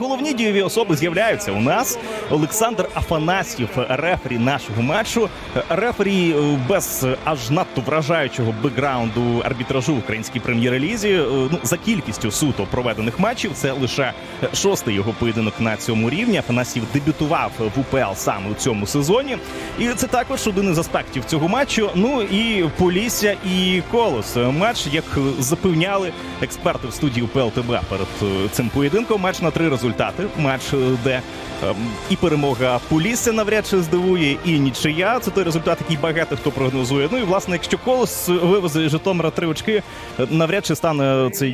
Головні дієві особи з'являються у нас. Олександр Афанасьєв, рефері нашого матчу. Рефері е, без аж надто вражаючого бекграунду арбітражу українській прем'єр-лізі. Е, Ну за кількістю суто проведених матчів. Це лише шостий його поєдинок на цьому рівні. Афанасьєв дебютував в УПЛ саме у цьому сезоні. І це також один із аспектів цього матчу. Ну і Полісся і Колос. Матч, як запевняли експерти в студії УПЛ ТБ перед е, цим поєдинком. Матч на три результати. Матч, е, де ем, і перемога Полісся навряд чи здивує, і нічия. Це той результат, який багато хто прогнозує. Ну і власне, якщо Колос вивезе Житомира три очки, навряд чи стане це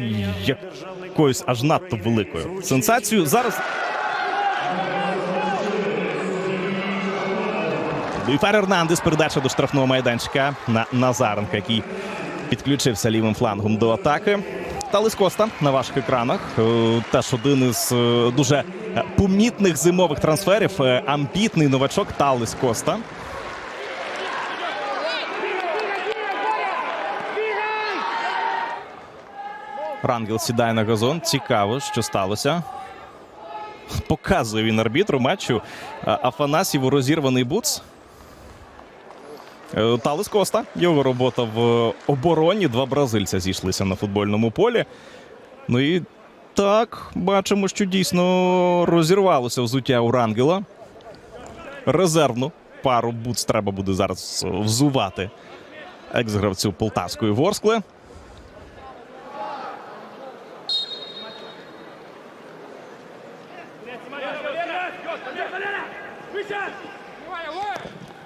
якоюсь аж надто великою сенсацією. Зараз Луїфер Ернандес передача до штрафного майданчика на Назаренка, який підключився лівим флангом до атаки. Талис Коста на ваших екранах. Е, Теж один із е, дуже помітних зимових трансферів. Е, Амбітний новачок Талис Коста. Рангел сідає на газон. Цікаво, що сталося. Показує він арбітру матчу. А- Афанасьєву розірваний буц. Е, Талес Коста. Його робота в обороні. Два бразильця зійшлися на футбольному полі. Ну і так, бачимо, що дійсно розірвалося взуття Урангела. Резервну пару буц треба буде зараз взувати екс-гравцю полтавської Ворскли.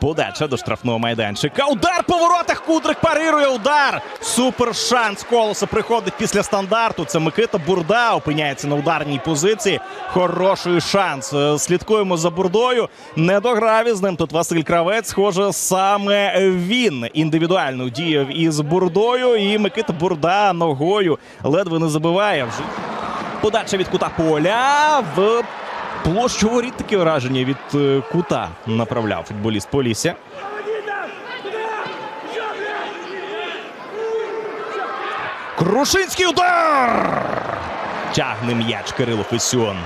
Подача до штрафного майданчика. Удар по воротах. Кудрик парирує удар. Супер шанс колоса приходить після стандарту. Це Микита Бурда опиняється на ударній позиції. Хороший шанс. Е, Слідкуємо за бурдою. Не дограв із ним. Тут Василь Кравець. Схоже, саме він індивідуально діяв із бурдою. І Микита Бурда ногою ледве не забиває. Подача від кута поля в площу воріт таке враження від е, кута направляв футболіст Полісся. Крушинський удар! Тягне м'яч Кирило Фесіон.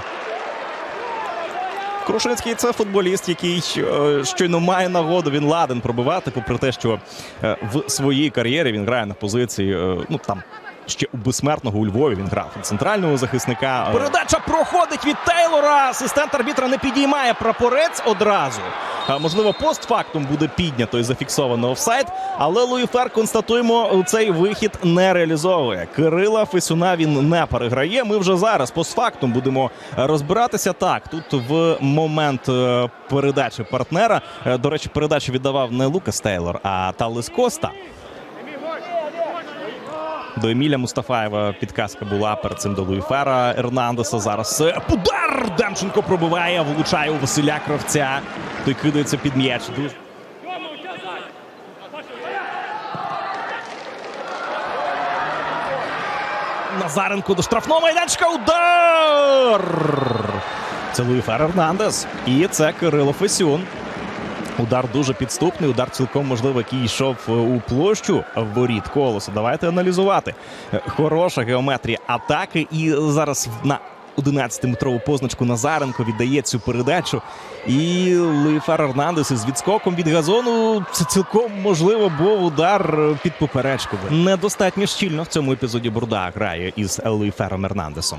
Крушинський це футболіст, який е, щойно має нагоду. Він ладен пробивати, попри те, що е, в своїй кар'єрі він грає на позиції. Ну там ще у безсмертного у Львові він грав центрального захисника. Передача проходить від Тейлора. Асистент арбітра не підіймає прапорець одразу. Можливо, постфактум буде піднято і зафіксовано офсайд. Але Луїфер констатуємо, цей вихід не реалізовує. Кирила Фесюна він не переграє. Ми вже зараз постфактум будемо розбиратися. Так, тут в момент е, передачі партнера. е, До речі, передачу віддавав не Лукас Тейлор, а Талис Коста. До Еміля Мустафаєва підказка була перед цим до Луїфера Ернандеса. Зараз удар! Демченко пробиває, влучає у Василя Кравця. Той кидається під м'яч. Назаренко до штрафного майданчика. Удар! Це Луїфер Ернандес. І це Кирило Фесюн. Удар дуже підступний. Удар цілком можливо, який йшов е, у площу воріт колоса. Давайте аналізувати. Е, Хороша геометрія атаки. І зараз на 11-метрову позначку Назаренко віддає цю передачу. І Луїфер Ернандес із відскоком від газону. Це цілком можливо був удар е, під поперечку. Недостатньо щільно в цьому епізоді Бурда грає із Луїфером Ернандесом.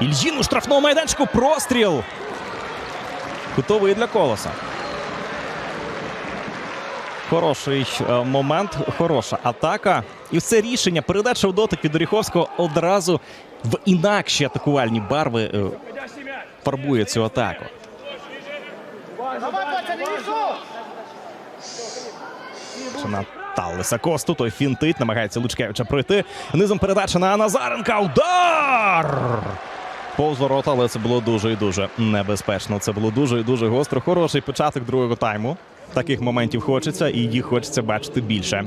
Ільїн у штрафному майданчику простріл. Готовий для колоса. Хороший е, момент, хороша атака. І все рішення. Передача в дотик від Оріховського одразу в інакші атакувальні барви е, фарбує цю атаку. Це на Таллеса Косту. Той фінтить, намагається Лучкевича пройти. Низом передача на Назаренка. Удар! Повз ворота, але це було дуже і дуже небезпечно. Це було дуже і дуже гостро. Хороший початок другого тайму. Таких моментів хочеться, і їх хочеться бачити більше.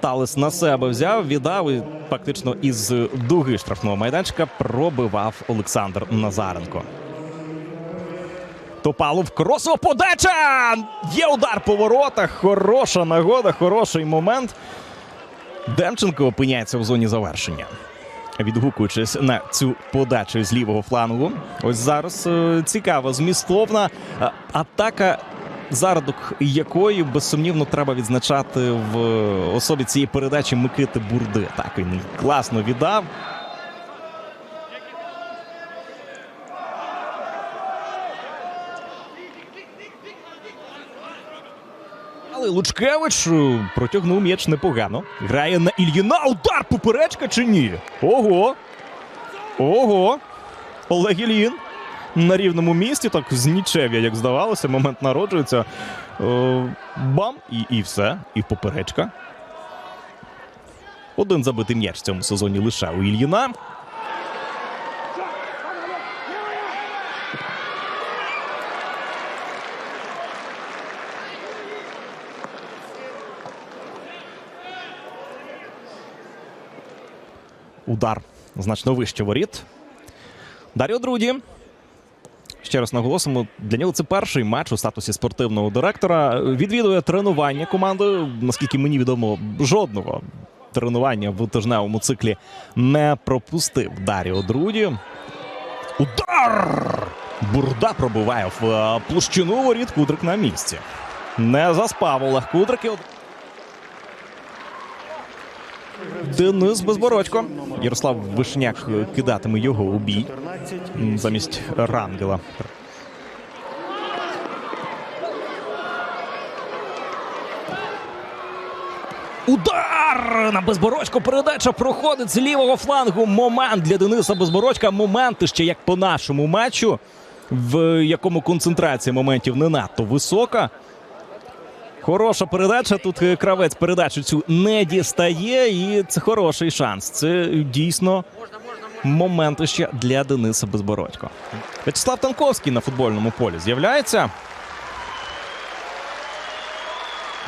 Талес на себе взяв, віддав і фактично із дуги штрафного майданчика пробивав Олександр Назаренко. Топалов кросова подача! Є удар по воротах. Хороша нагода, хороший момент. Демченко опиняється в зоні завершення. Відгукуючись на цю подачу з лівого флангу. Ось зараз е, цікава, змістовна е, атака, зародок якої безсумнівно треба відзначати в особі цієї передачі Микити Бурди. Так він класно віддав. Але Лучкевич е, протягнув м'яч непогано. Грає на Ільїна. Удар поперечка чи ні? Ого! Ого! Олег Ільїн на рівному місці, так з нічев'я, як здавалося, момент народжується. Е, бам! І, і все. І поперечка. Один забитий м'яч в цьому сезоні лише у Ільїна. Удар значно вище воріт. Даріо Друді. Ще раз наголосимо, для нього це перший матч у статусі спортивного директора. Відвідує тренування команди. Наскільки мені відомо, жодного тренування в тижневому циклі не пропустив Даріо Друді. Удар! Бурда пробиває в е, площину воріт Кудрик на місці. Не заспав Олег Кудрик. і от- Денис Безбородько. Ярослав Вишняк кидатиме його у бій замість Рангела. Удар на Безбородько. Передача проходить з лівого флангу. Момент для Дениса Безбородька. Моменти ще як по нашому матчу, в якому концентрація моментів не надто висока. Хороша передача. Тут е, кравець передачу цю не дістає, і це хороший шанс. Це дійсно моменти ще для Дениса Безбородько. В'ячеслав Танковський на футбольному полі з'являється.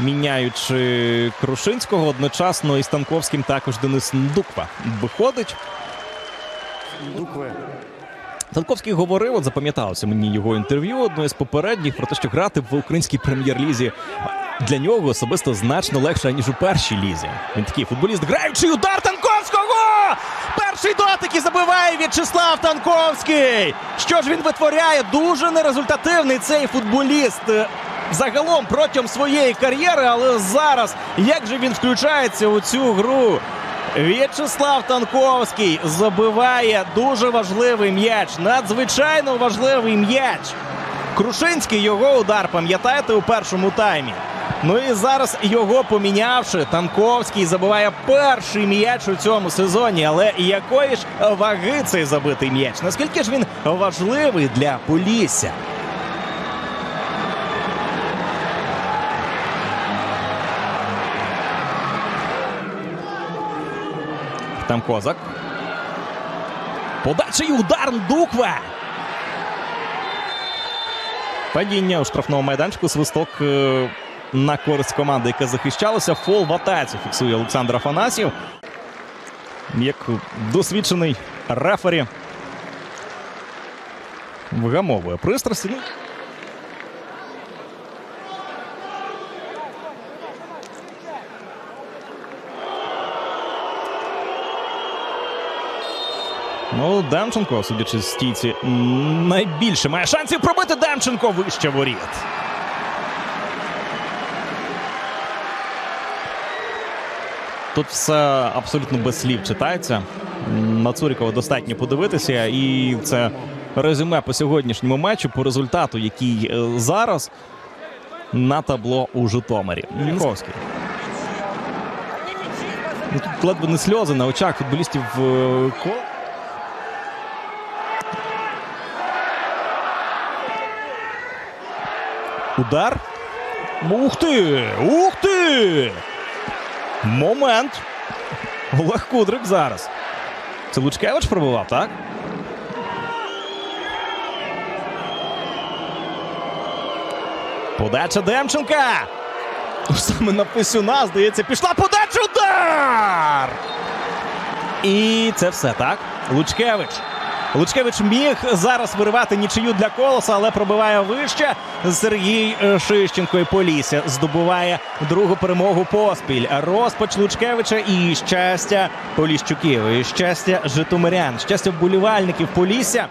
Міняючи Крушинського одночасно із Танковським також Денис Ndukva виходить. Дукве. Танковський говорив, от запам'яталося мені його інтерв'ю одне з попередніх про те, що грати в українській прем'єр-лізі для нього особисто значно легше, ніж у першій лізі. Він такий футболіст, граючий удар Танковського! Перший дотик і забиває В'ячеслав Танковський. Що ж він витворяє? Дуже нерезультативний цей футболіст. е, Загалом протягом своєї кар'єри, але зараз як же він включається у цю гру? В'ячеслав Танковський забиває дуже важливий м'яч, надзвичайно важливий м'яч. Крушинський його удар, пам'ятаєте, у першому таймі. Ну і зараз його помінявши, Танковський забиває перший м'яч у цьому сезоні. Але якої ж ваги цей забитий м'яч? Наскільки ж він важливий для Полісся? Там козак. І удар Дукве. Падіння у штрафному майданчику. Свисток е, на користь команди, яка захищалася. Фол в атаці фіксує Олександр Афанасів. Як досвідчений рефері. Вгамовує пристрасті. Ну, Демченко, судячи з стійці, найбільше має шансів пробити Демченко вище воріт. Тут все абсолютно без слів читається. На Цурікова достатньо подивитися, і це резюме по сьогоднішньому матчу, по результату, який е, зараз на табло у Житомирі. Ну, Тут ледве не сльози на очах футболістів Удар. Ух ти! Ух ти! Момент. Олег Кудрик зараз. Це Лучкевич пробував, так? Подача Демченка. Саме на Писюна, здається, пішла подача удар! І це все так. Лучкевич. Лучкевич міг зараз виривати нічию для колоса, але пробиває вище. Сергій е, Шищенко і Полісся здобуває другу перемогу поспіль. Розпач Лучкевича і щастя Поліщуків, і щастя Житомирян, щастя вболівальників Полісся.